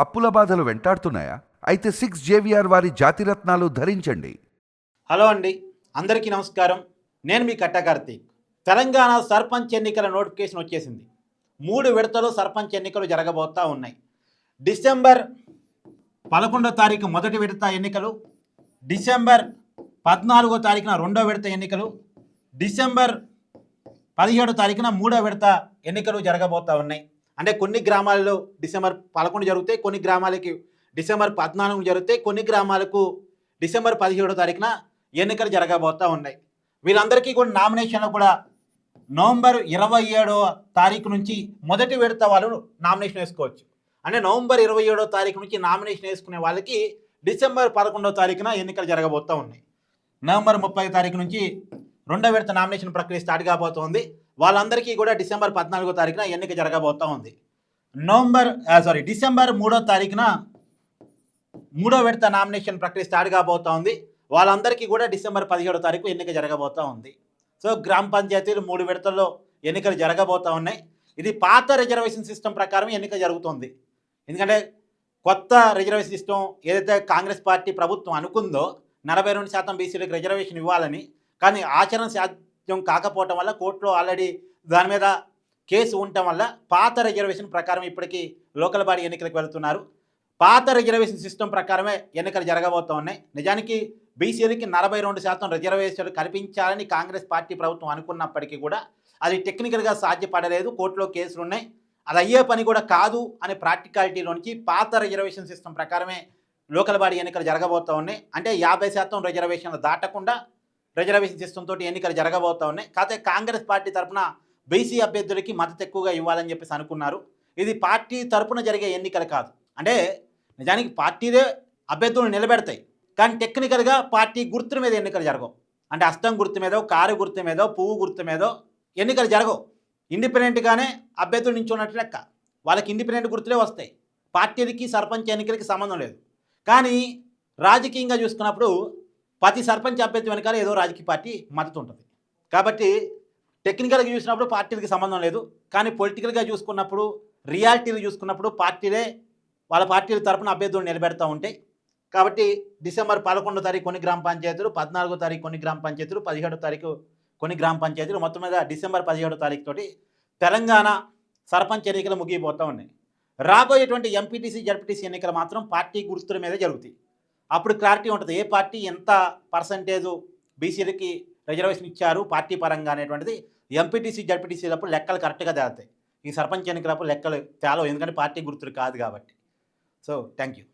అప్పుల బాధలు వెంటాడుతున్నాయా? అయితే సిక్స్ జేవిఆర్ వారి జాతిరత్నాలు ధరించండి. హలో అండి. అందరికీ నమస్కారం. నేను మీ కట్ట కార్తీక్. తెలంగాణ సర్పంచ్ ఎన్నికల నోటిఫికేషన్ వచ్చేసింది. మూడు విడతలు సర్పంచ్ ఎన్నికలు జరగబోతా ఉన్నాయి. డిసెంబర్ పదకొండో తారీఖు మొదటి విడత ఎన్నికలు డిసెంబర్ పద్నాలుగో తారీఖున రెండో విడత ఎన్నికలు డిసెంబర్ పదిహేడో తారీఖున మూడో విడత ఎన్నికలు జరగబోతా ఉన్నాయి. అంటే కొన్ని గ్రామాలలో డిసెంబర్ పదకొండు జరుగుతాయి కొన్ని గ్రామాలకి డిసెంబర్ పద్నాలుగు జరుగుతాయి కొన్ని గ్రామాలకు డిసెంబర్ పదిహేడో తారీఖున ఎన్నికలు జరగబోతూ ఉన్నాయి. వీళ్ళందరికీ కూడా నామినేషన్లు కూడా నవంబర్ ఇరవై ఏడో తారీఖు నుంచి మొదటి విడత వాళ్ళు నామినేషన్ వేసుకోవచ్చు. అంటే నవంబర్ ఇరవై ఏడో తారీఖు నుంచి నామినేషన్ వేసుకునే వాళ్ళకి డిసెంబర్ పదకొండో తారీఖున ఎన్నికలు జరగబోతూ ఉన్నాయి. నవంబర్ ముప్పై తారీఖు నుంచి రెండో విడత నామినేషన్ ప్రక్రియ స్టార్ట్ కాబోతోంది. వాళ్ళందరికీ కూడా డిసెంబర్ పద్నాలుగో తారీఖున ఎన్నిక జరగబోతూ ఉంది. నవంబర్ సారీ డిసెంబర్ మూడో తారీఖున మూడో విడత నామినేషన్ ప్రక్రియ స్టార్ట్ కాబోతా ఉంది. వాళ్ళందరికీ కూడా డిసెంబర్ పదిహేడో తారీఖు ఎన్నిక జరగబోతా ఉంది. సో గ్రామ పంచాయతీలు మూడు విడతల్లో ఎన్నికలు జరగబోతా ఉన్నాయి. ఇది పాత రిజర్వేషన్ సిస్టమ్ ప్రకారం ఎన్నిక జరుగుతుంది. ఎందుకంటే కొత్త రిజర్వేషన్ సిస్టమ్ ఏదైతే కాంగ్రెస్ పార్టీ ప్రభుత్వం అనుకుందో నలభై రెండు శాతం బీసీలకు రిజర్వేషన్ ఇవ్వాలని కానీ ఆచరణ సాధ్యం కాకపోవటం వల్ల కోర్టులో ఆల్రెడీ దాని మీద కేసు ఉండటం వల్ల పాత రిజర్వేషన్ ప్రకారం ఇప్పటికీ లోకల్ బాడీ ఎన్నికలకు వెళ్తున్నారు. పాత రిజర్వేషన్ సిస్టమ్ ప్రకారమే ఎన్నికలు జరగబోతూ ఉన్నాయి నిజానికి బీసీలకి నలభై రెండు శాతం రిజర్వేషన్లు కల్పించాలని కాంగ్రెస్ పార్టీ ప్రభుత్వం అనుకున్నప్పటికీ కూడా అది టెక్నికల్గా సాధ్యపడలేదు. కోర్టులో కేసులు ఉన్నాయి. అది అయ్యే పని కూడా కాదు అనే ప్రాక్టికాలిటీలోంచి పాత రిజర్వేషన్ సిస్టమ్ ప్రకారమే లోకల్ బాడీ ఎన్నికలు జరగబోతూ ఉన్నాయి అంటే యాభై శాతం రిజర్వేషన్లు దాటకుండా రిజర్వేషన్ సిస్టంతో తోటి ఎన్నికలు జరగబోతూ ఉన్నాయి. కాకపోతే కాంగ్రెస్ పార్టీ తరఫున బీసీ అభ్యర్థులకి మద్దతు ఎక్కువగా ఇవ్వాలని చెప్పేసి అనుకున్నారు. ఇది పార్టీ తరపున జరిగే ఎన్నికలు కాదు. అంటే నిజానికి పార్టీదే అభ్యర్థులను నిలబెడతాయి. కానీ టెక్నికల్గా పార్టీ గుర్తుల మీద ఎన్నికలు జరగవు. అంటే అస్తం గుర్తు మీదో కారు గుర్తు మీదో పువ్వు గుర్తు మీదో ఎన్నికలు జరగవు. ఇండిపెండెంట్గానే అభ్యర్థులు నించున్నట్టు లెక్క. వాళ్ళకి ఇండిపెండెంట్ గుర్తులే వస్తాయి. పార్టీలకి సర్పంచ్ ఎన్నికలకి సంబంధం లేదు. కానీ రాజకీయంగా చూసుకున్నప్పుడు ప్రతి సర్పంచ్ అభ్యర్థి వెనకాల ఏదో రాజకీయ పార్టీ మద్దతు ఉంటుంది. కాబట్టి టెక్నికల్గా చూసినప్పుడు పార్టీలకి సంబంధం లేదు. కానీ పొలిటికల్గా చూసుకున్నప్పుడు రియాలిటీలు చూసుకున్నప్పుడు పార్టీలే వాళ్ళ పార్టీల తరపున అభ్యర్థులు నిలబెడతా ఉంటాయి. కాబట్టి డిసెంబర్ పదకొండో తారీఖు కొన్ని గ్రామ పంచాయతీలు పద్నాలుగో తారీఖు కొన్ని గ్రామ పంచాయతీలు పదిహేడో తారీఖు కొన్ని గ్రామ పంచాయతీలు మొత్తం మీద డిసెంబర్ పదిహేడో తారీఖు తోటి తెలంగాణ సర్పంచ్ ఎన్నికలు ముగిపోతూ ఉన్నాయి. రాబోయేటువంటి ఎంపీటీసీ జడ్పీటీసీ ఎన్నికలు మాత్రం పార్టీ గుర్తుల మీద జరుగుతాయి. అప్పుడు క్లారిటీ ఉంటుంది. ఏ పార్టీ ఎంత పర్సంటేజు బీసీలకి రిజర్వేషన్ ఇచ్చారు పార్టీ పరంగా అనేటువంటిది ఎంపీటీసీ జడ్పీటీసీలప్పుడు లెక్కలు కరెక్ట్గా తేలుతాయి. ఈ సర్పంచ్ ఎన్నికలప్పుడు లెక్కలు తేలవు. ఎందుకంటే పార్టీ గుర్తులు కాదు కాబట్టి. So thank you